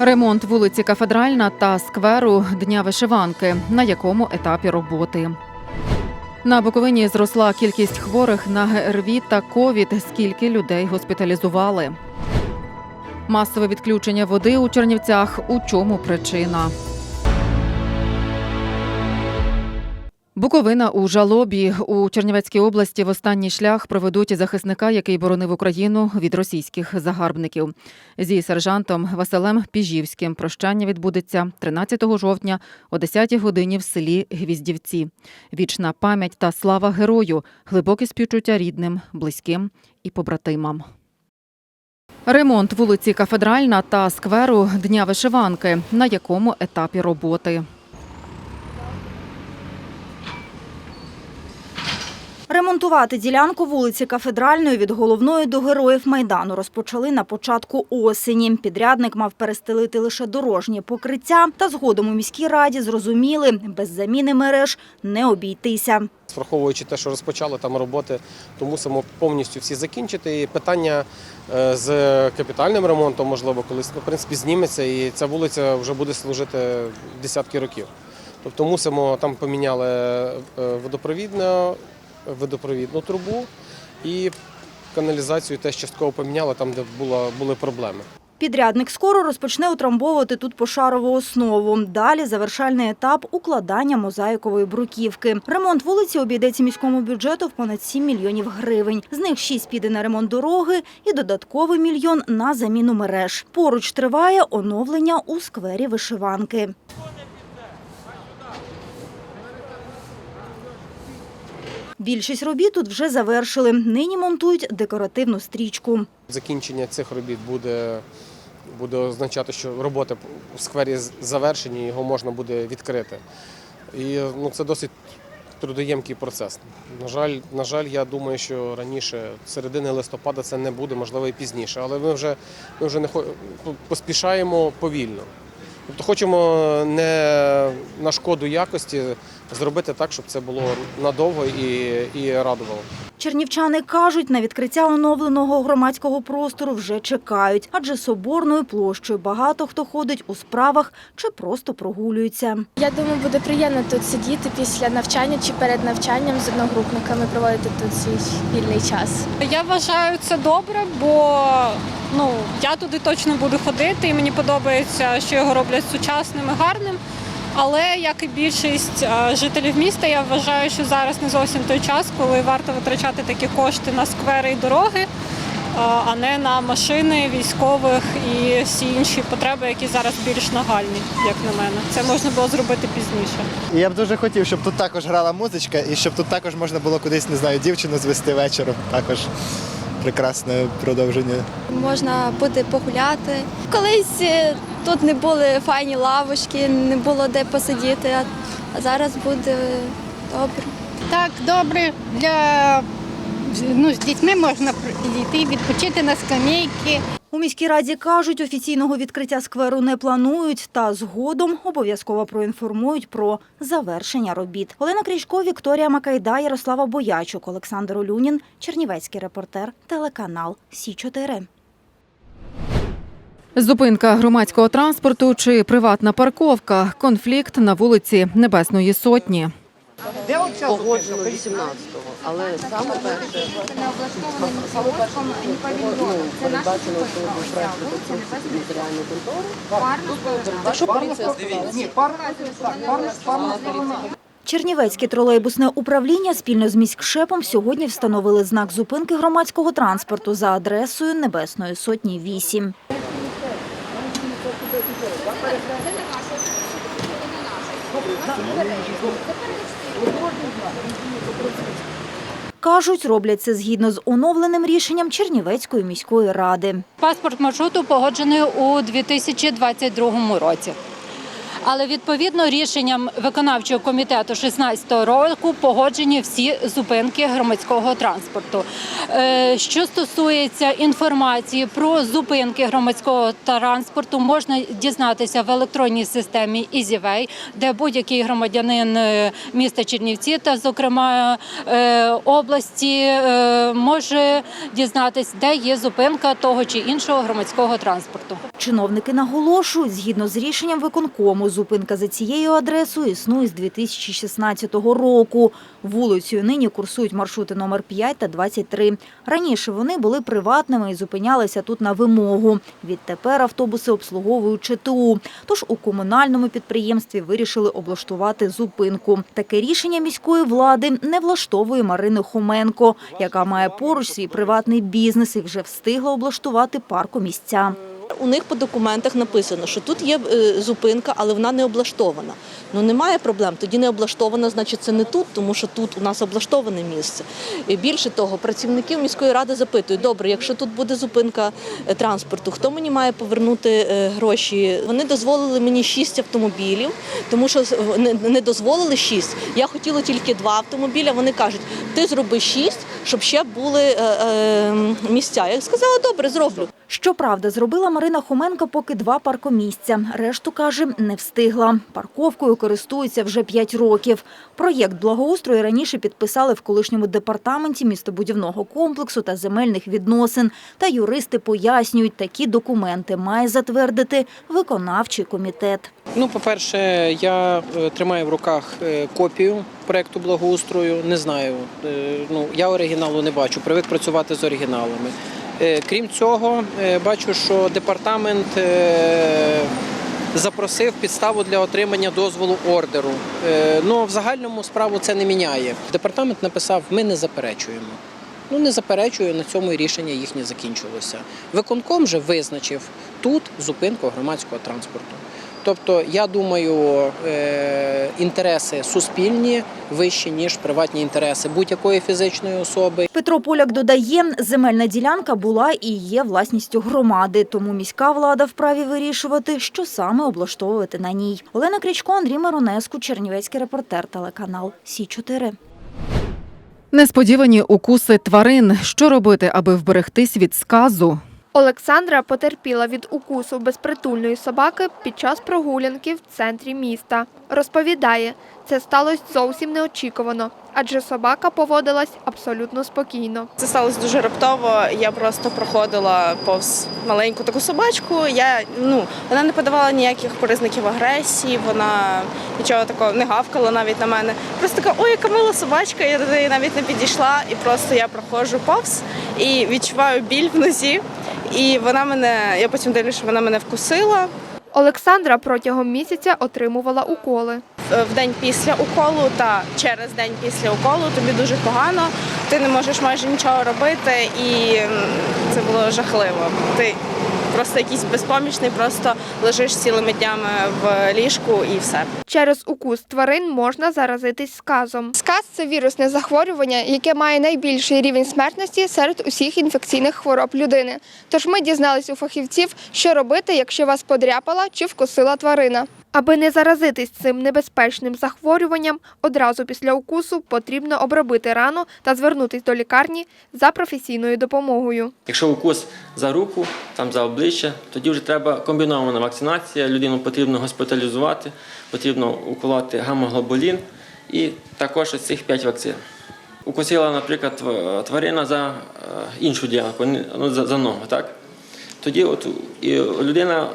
Ремонт вулиці Кафедральна та скверу Дня вишиванки. На якому етапі роботи? На Буковині зросла кількість хворих на ГРВІ та ковід. Скільки людей госпіталізували? Масове відключення води у Чернівцях. У чому причина? Буковина у жалобі у Чернівецькій області в останній шлях проведуть захисника, який боронив Україну від російських загарбників. Зі сержантом Василем Піжівським прощання відбудеться 13 жовтня о 10-й годині в селі Гвіздівці. Вічна пам'ять та слава герою, глибоке співчуття рідним, близьким і побратимам. Ремонт вулиці Кафедральна та скверу Дня вишиванки. На якому етапі роботи? Ремонтувати ділянку вулиці Кафедральної від головної до героїв Майдану розпочали на початку осені. Підрядник мав перестелити лише дорожнє покриття, та згодом у міській раді зрозуміли, без заміни мереж не обійтися. Враховуючи те, що розпочали там роботи, то мусимо повністю всі закінчити. І питання е, з капітальним ремонтом, можливо, колись в принципі зніметься, і ця вулиця вже буде служити десятки років. Тобто мусимо там поміняли е, водопровідну, трубу і каналізацію теж частково поміняли там, де була, були проблеми. Підрядник скоро розпочне утрамбовувати тут пошарову основу. Далі завершальний етап укладання мозаїкової бруківки. Ремонт вулиці обійдеться міському бюджету в понад 7 мільйонів гривень. З них 6 піде на ремонт дороги і додатковий мільйон на заміну мереж. Поруч триває оновлення у сквері вишиванки. Більшість робіт тут вже завершили. Нині монтують декоративну стрічку. Закінчення цих робіт буде, буде означати, що роботи у сквері завершені, його можна буде відкрити. І ну, це досить трудоємкий процес. На жаль, на жаль, я думаю, що раніше, середини листопада, це не буде, можливо, і пізніше. Але ми вже, ми вже не поспішаємо повільно. Тобто хочемо не на шкоду якості зробити так, щоб це було надовго і, і радувало. Чернівчани кажуть, на відкриття оновленого громадського простору вже чекають, адже соборною площею багато хто ходить у справах чи просто прогулюється. Я думаю, буде приємно тут сидіти після навчання чи перед навчанням з одногрупниками, проводити тут свій вільний час. Я вважаю це добре, бо ну я туди точно буду ходити, і мені подобається, що його роблять сучасним і гарним. Але як і більшість е, жителів міста, я вважаю, що зараз не зовсім той час, коли варто витрачати такі кошти на сквери і дороги, е, а не на машини військових і всі інші потреби, які зараз більш нагальні, як на мене. Це можна було зробити пізніше. Я б дуже хотів, щоб тут також грала музичка, і щоб тут також можна було кудись, не знаю, дівчину звести вечором. Також прекрасне продовження. можна буде погуляти. Колись е, тут не були файні лавочки, не було де посидіти, а- а зараз буде добре. Так, добре для ну, з дітьми можна йти, відпочити на скамейки. У міській раді кажуть, офіційного відкриття скверу не планують, та згодом обов'язково проінформують про завершення робіт. Олена Крічко, Вікторія Макайда, Ярослава Боячук, Олександр Олюнін, Чернівецький репортер, телеканал Сі 4 Зупинка громадського транспорту чи приватна парковка. Конфлікт на вулиці Небесної Сотні. Погоджено 18-го, але саме перше ну, передбачено, що був проект територіальної контори. Так що поліція сказала, Чернівецьке тролейбусне управління спільно з міськшепом сьогодні встановили знак зупинки громадського транспорту за адресою Небесної Сотні 8. Кажуть, роблять це згідно з оновленим рішенням Чернівецької міської ради. Паспорт маршруту погоджений у 2022 році. Але відповідно рішенням виконавчого комітету 16 року погоджені всі зупинки громадського транспорту. Е, Що стосується інформації про зупинки громадського транспорту, можна дізнатися в електронній системі EasyWay, де будь-який громадянин е, міста Чернівці та, зокрема, е, області може дізнатись, де є зупинка того чи іншого громадського транспорту. Чиновники наголошують, згідно з рішенням виконкому, зупинка за цією адресою існує з 2016 року. Вулицею нині курсують маршрути номер 5 та 23. Раніше вони були приватними і зупинялися тут на вимогу. Відтепер автобуси обслуговують ЧТУ. Тож у комунальному підприємстві вирішили облаштувати зупинку. Таке рішення міської влади не влаштовує Марини Хоменко, яка має поруч свій приватний бізнес і вже встигла облаштувати паркомісця. У них по документах написано, що тут є е, зупинка, але вона не облаштована. Ну немає проблем. Тоді не облаштована, значить це не тут, тому що тут у нас облаштоване місце. І більше того, працівників міської ради запитують: добре, якщо тут буде зупинка е, транспорту, хто мені має повернути е, гроші? Вони дозволили мені шість автомобілів, тому що не дозволили шість. Я хотіла тільки два автомобіля. Вони кажуть, ти зроби шість, щоб ще були е, е, місця. Я сказала, добре, зроблю. Щоправда, зробила Марина Хоменко поки два паркомісця. Решту, каже, не встигла. Парковкою користується вже п'ять років. Проєкт благоустрою раніше підписали в колишньому департаменті містобудівного комплексу та земельних відносин. Та юристи пояснюють, такі документи має затвердити виконавчий комітет. Ну, по-перше, я е, тримаю в руках е, копію проекту благоустрою. Не знаю. е, Ну, я оригіналу не бачу, привик працювати з оригіналами. Крім цього, бачу, що департамент запросив підставу для отримання дозволу ордеру. Ну, в загальному справу це не міняє. Департамент написав: ми не заперечуємо. Ну, не заперечую, на цьому і рішення їхнє закінчилося. Виконком же визначив тут зупинку громадського транспорту. Тобто, я думаю, е, інтереси суспільні вищі, ніж приватні інтереси будь-якої фізичної особи. Петро Поляк додає, земельна ділянка була і є власністю громади, тому міська влада вправі вирішувати, що саме облаштовувати на ній. Олена Крічко, Андрій Миронеску, Чернівецький репортер, телеканал Сі 4 Несподівані укуси тварин. Що робити, аби вберегтись від сказу? Олександра потерпіла від укусу безпритульної собаки під час прогулянки в центрі міста. Розповідає, це сталося зовсім неочікувано, адже собака поводилась абсолютно спокійно. Це сталося дуже раптово. Я просто проходила повз маленьку таку собачку. Я ну вона не подавала ніяких признаків агресії, вона нічого такого не гавкала навіть на мене. Просто така, ой, яка мила собачка. Я до неї навіть не підійшла, і просто я проходжу повз і відчуваю біль в нозі. І вона мене, я потім дивлюся, що вона мене вкусила. Олександра протягом місяця отримувала уколи. в день після уколу та через день після уколу тобі дуже погано. Ти не можеш майже нічого робити, і це було жахливо. Ти просто якийсь безпомічний, просто лежиш цілими днями в ліжку і все. Через укус тварин можна заразитись сказом. Сказ це вірусне захворювання, яке має найбільший рівень смертності серед усіх інфекційних хвороб людини. Тож ми дізнались у фахівців, що робити, якщо вас подряпала чи вкусила тварина. Аби не заразитись цим небезпечним захворюванням, одразу після укусу потрібно обробити рану та звернутись до лікарні за професійною допомогою. Якщо укус за руку, там за обличчя, тоді вже треба комбінована вакцинація. Людину потрібно госпіталізувати, потрібно уколоти гамоглобулін і також цих 5 вакцин. Укусила, наприклад, тварина за е, іншу ділянку, ну, за ногу, так? Тоді от людина,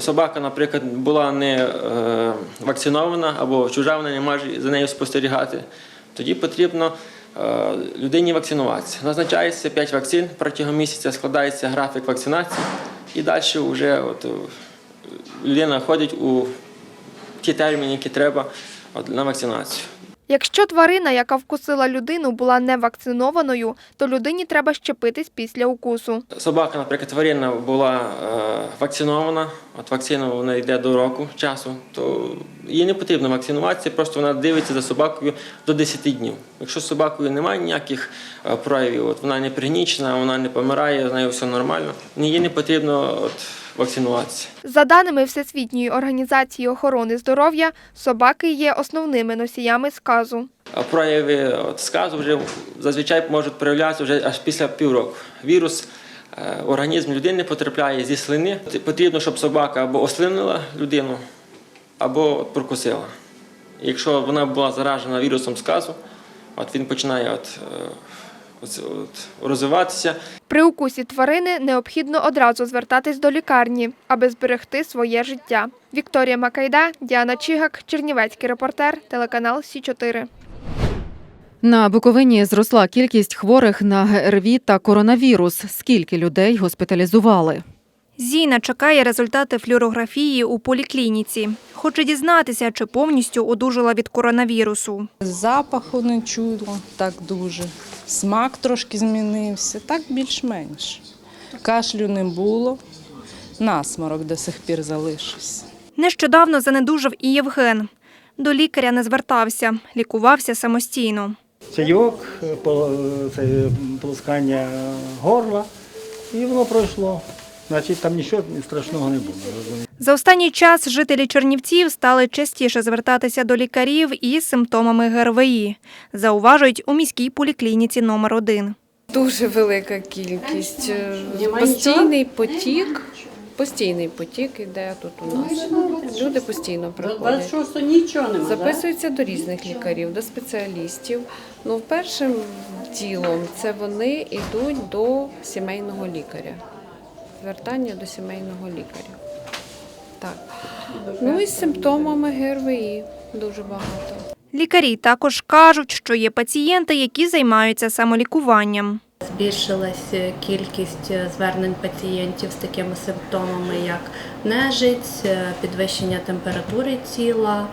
собака, наприклад, була не е, вакцинована або чужа, вона не може за нею спостерігати. Тоді потрібно е, людині вакцинуватися. Назначається 5 вакцин, протягом місяця складається графік вакцинації, і далі вже от, е, людина ходить у ті терміни, які треба на вакцинацію. Якщо тварина, яка вкусила людину, була не вакцинованою, то людині треба щепитись після укусу. Собака, наприклад, тварина була е, вакцинована, от вакцина вона йде до року часу, то їй не потрібно вакцинуватися, просто вона дивиться за собакою до 10 днів. Якщо з собакою немає ніяких е, проявів, от вона не пригнічена, вона не помирає, з нею все нормально, їй не потрібно от, вакцинуватися. За даними Всесвітньої організації охорони здоров'я, собаки є основними носіями сказу. Прояви сказу вже зазвичай можуть проявлятися вже аж після півроку. Вірус е, в організм людини потрапляє зі слини. Потрібно, щоб собака або ослинила людину, або прокусила. Якщо вона була заражена вірусом сказу, от він починає от, е, от, от, розвиватися. При укусі тварини необхідно одразу звертатись до лікарні, аби зберегти своє життя. Вікторія Макайда, Діана Чигак, Чернівецький репортер, телеканал Сі 4 На Буковині зросла кількість хворих на ГРВІ та коронавірус. Скільки людей госпіталізували? Зіна чекає результати флюорографії у поліклініці. Хоче дізнатися, чи повністю одужала від коронавірусу. Запаху не чула так дуже. Смак трошки змінився, так більш-менш. Кашлю не було, насморок до сих пір залишився. Нещодавно занедужав і Євген. До лікаря не звертався, лікувався самостійно. чайок, це полоскання горла, і воно пройшло. Значить, там нічого страшного не було. За останній час жителі Чернівців стали частіше звертатися до лікарів із симптомами ГРВІ, зауважують у міській поліклініці номер 1 Дуже велика кількість. Е, Постійний потік. Постійний потік іде тут у нас. Люди постійно приходять. Записуються до різних лікарів, до спеціалістів. Ну, першим ділом це вони йдуть до сімейного лікаря. Звертання до сімейного лікаря. Так. Ну і з симптомами ГРВІ дуже багато. Лікарі також кажуть, що є пацієнти, які займаються самолікуванням. Збільшилась кількість звернень пацієнтів з такими симптомами, як нежиць, підвищення температури тіла,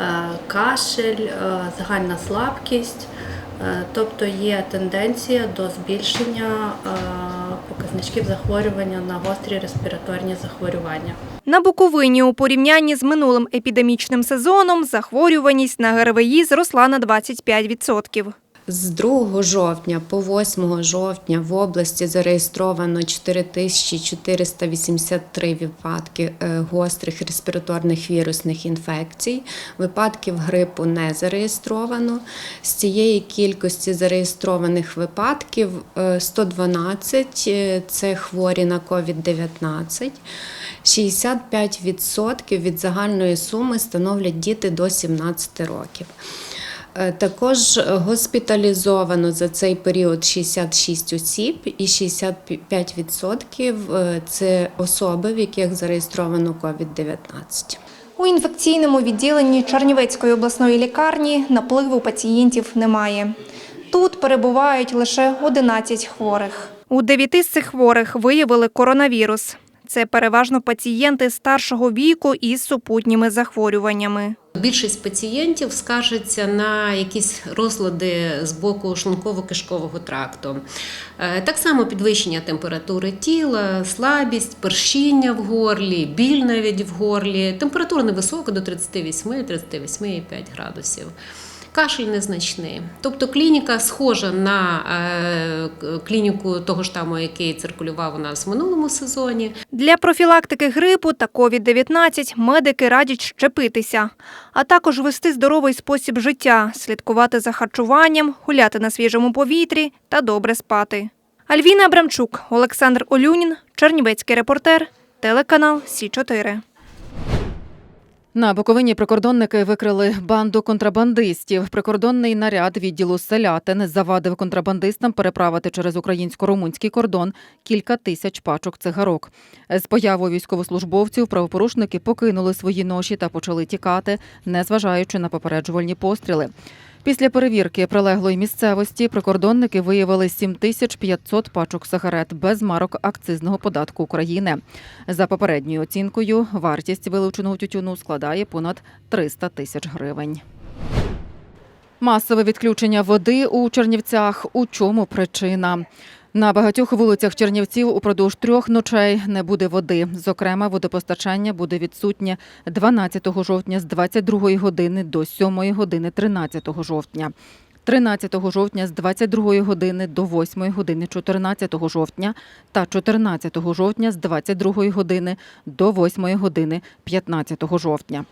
е, кашель, е, загальна слабкість. Е, Тобто є тенденція до збільшення е, показничків захворювання на гострі респіраторні захворювання. На Буковині у порівнянні з минулим епідемічним сезоном захворюваність на ГРВІ зросла на 25%. З 2 жовтня по 8 жовтня в області зареєстровано 4483 випадки е, гострих респіраторних вірусних інфекцій. Випадків грипу не зареєстровано. З цієї кількості зареєстрованих випадків е, 112 е, це хворі на COVID-19. 65% від загальної суми становлять діти до 17 років. Е, Також госпіталізовано за цей період 66 осіб, і 65% е, це особи, в яких зареєстровано COVID-19. У інфекційному відділенні Чернівецької обласної лікарні напливу пацієнтів немає. Тут перебувають лише 11 хворих. У дев'яти з цих хворих виявили коронавірус. Це переважно пацієнти старшого віку із супутніми захворюваннями. Більшість пацієнтів скаржаться на якісь розлади з боку шлунково-кишкового тракту. Е, Так само підвищення температури тіла, слабість, першіння в горлі, біль навіть в горлі. Температура невисока до 38-38,5 градусів. Кашель незначний. Тобто клініка схожа на е, клініку того штаму, який циркулював у нас в минулому сезоні. Для профілактики грипу та COVID-19 медики радять щепитися, а також вести здоровий спосіб життя, слідкувати за харчуванням, гуляти на свіжому повітрі та добре спати. Альвіна Абрамчук, Олександр Олюнін, Чернівецький репортер, телеканал Сі 4 На Буковині прикордонники викрили банду контрабандистів. Прикордонний наряд відділу селятин завадив контрабандистам переправити через українсько-румунський кордон кілька тисяч пачок цигарок. З появою військовослужбовців правопорушники покинули свої ноші та почали тікати, незважаючи на попереджувальні постріли. Після перевірки прилеглої місцевості прикордонники виявили 7500 пачок сигарет без марок акцизного податку України. За попередньою оцінкою, вартість вилученого тютюну складає понад 300 тисяч гривень. Масове відключення води у Чернівцях. У чому причина? На багатьох вулицях Чернівців упродовж трьох ночей не буде води. Зокрема, водопостачання буде відсутнє 12 жовтня з 22 години до 7 години 13 жовтня. 13 жовтня з 22 години до 8 години 14 жовтня та 14 жовтня з 22 години до 8 години 15 жовтня.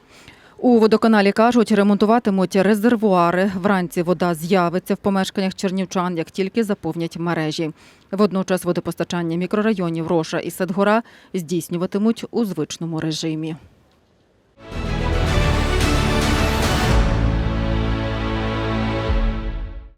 У водоканалі кажуть, ремонтуватимуть резервуари. Вранці вода з'явиться в помешканнях чернівчан, як тільки заповнять мережі. Водночас водопостачання мікрорайонів Роша і Садгора здійснюватимуть у звичному режимі.